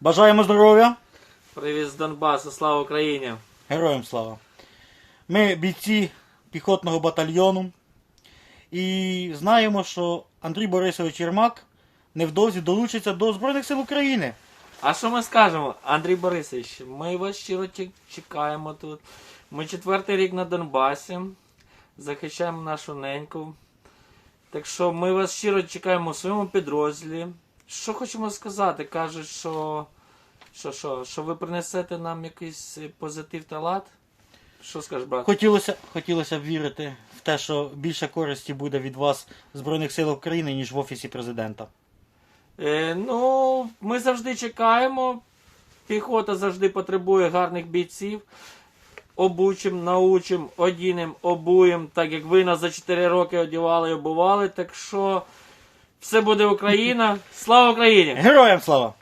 Бажаємо здоров'я, Привіт з Донбасу, слава Україні! героям слава. Ми бійці піхотного батальйону і знаємо, що Андрій Борисович Єрмак невдовзі долучиться до Збройних сил України. А що ми скажемо, Андрій Борисович? Ми вас щиро чекаємо тут. Ми четвертий рік на Донбасі, захищаємо нашу неньку. Так що ми вас щиро чекаємо у своєму підрозділі. Що хочемо сказати? Кажуть, що, що, що, що ви принесете нам якийсь е, позитив та лад? Що скажеш, брат? Хотілося, хотілося б вірити в те, що більше користі буде від вас Збройних сил України, ніж в Офісі президента. Е, ну, ми завжди чекаємо. Піхота завжди потребує гарних бійців. Обучим, научим, одінем, обуєм, так як ви нас за 4 роки одягали і обували. Так що все буде Україна. Слава Україні! Героям слава!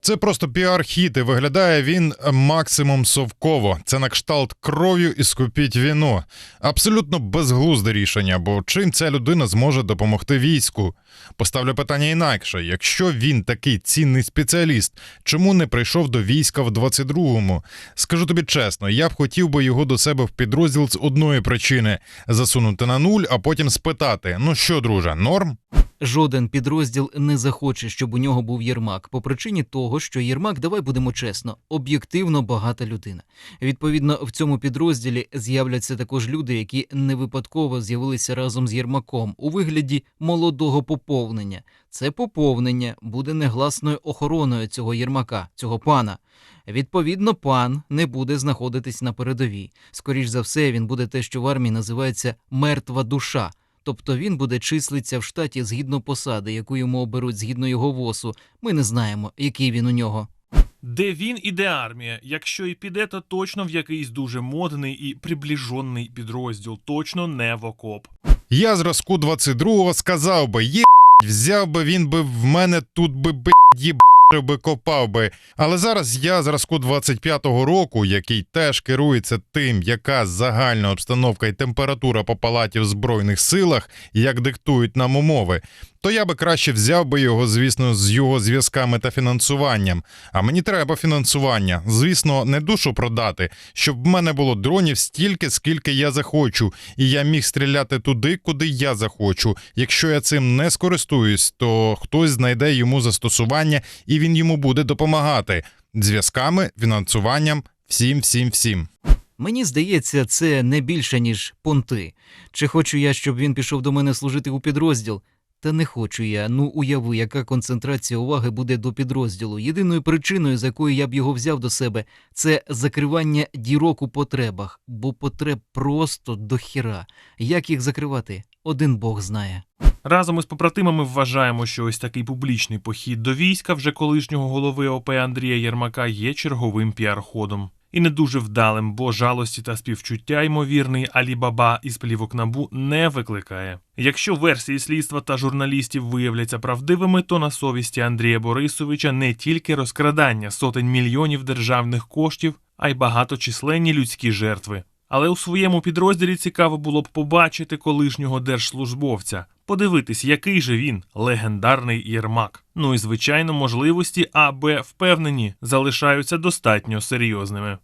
Це просто піар-хіт, і виглядає він максимум совково. Це на кшталт кров'ю і скупіть віно. Абсолютно безглузде рішення, бо чим ця людина зможе допомогти війську? Поставлю питання інакше: якщо він такий цінний спеціаліст, чому не прийшов до війська в 22-му? Скажу тобі чесно, я б хотів би його до себе в підрозділ з одної причини: засунути на нуль, а потім спитати: ну що, друже, норм? Жоден підрозділ не захоче, щоб у нього був Єрмак, по причині того, що Єрмак, давай будемо чесно, об'єктивно багата людина. Відповідно, в цьому підрозділі з'являться також люди, які не випадково з'явилися разом з Єрмаком у вигляді молодого поповнення. Це поповнення буде негласною охороною цього Єрмака, цього пана. Відповідно, пан не буде знаходитись на передовій. Скоріш за все, він буде те, що в армії називається мертва душа. Тобто він буде числитися в штаті згідно посади, яку йому оберуть згідно його ВОСу. Ми не знаємо, який він у нього. Де він і де армія? Якщо і піде, то точно в якийсь дуже модний і приближений підрозділ, точно не в окоп. Я зразку 22-го сказав би, є взяв би він би в мене тут би б би копав би. Але зараз я зразку 25-го року, який теж керується тим, яка загальна обстановка і температура по палаті в збройних силах, як диктують нам умови, то я би краще взяв би його, звісно, з його зв'язками та фінансуванням. А мені треба фінансування. Звісно, не душу продати, щоб в мене було дронів стільки, скільки я захочу, і я міг стріляти туди, куди я захочу. Якщо я цим не скористуюсь, то хтось знайде йому застосування і він йому буде допомагати зв'язками, фінансуванням, всім, всім, всім. Мені здається, це не більше, ніж понти. Чи хочу я, щоб він пішов до мене служити у підрозділ? Та не хочу я. Ну уяви, яка концентрація уваги буде до підрозділу. Єдиною причиною, з якою я б його взяв до себе, це закривання дірок у потребах, бо потреб просто до хіра. Як їх закривати? Один Бог знає. Разом із побратимами вважаємо, що ось такий публічний похід до війська вже колишнього голови ОП Андрія Єрмака є черговим піар-ходом. І не дуже вдалим, бо жалості та співчуття ймовірний Алібаба із плівок набу не викликає. Якщо версії слідства та журналістів виявляться правдивими, то на совісті Андрія Борисовича не тільки розкрадання сотень мільйонів державних коштів, а й багаточисленні людські жертви. Але у своєму підрозділі цікаво було б побачити колишнього держслужбовця, подивитись, який же він легендарний Єрмак. Ну і звичайно, можливості АБ впевнені залишаються достатньо серйозними.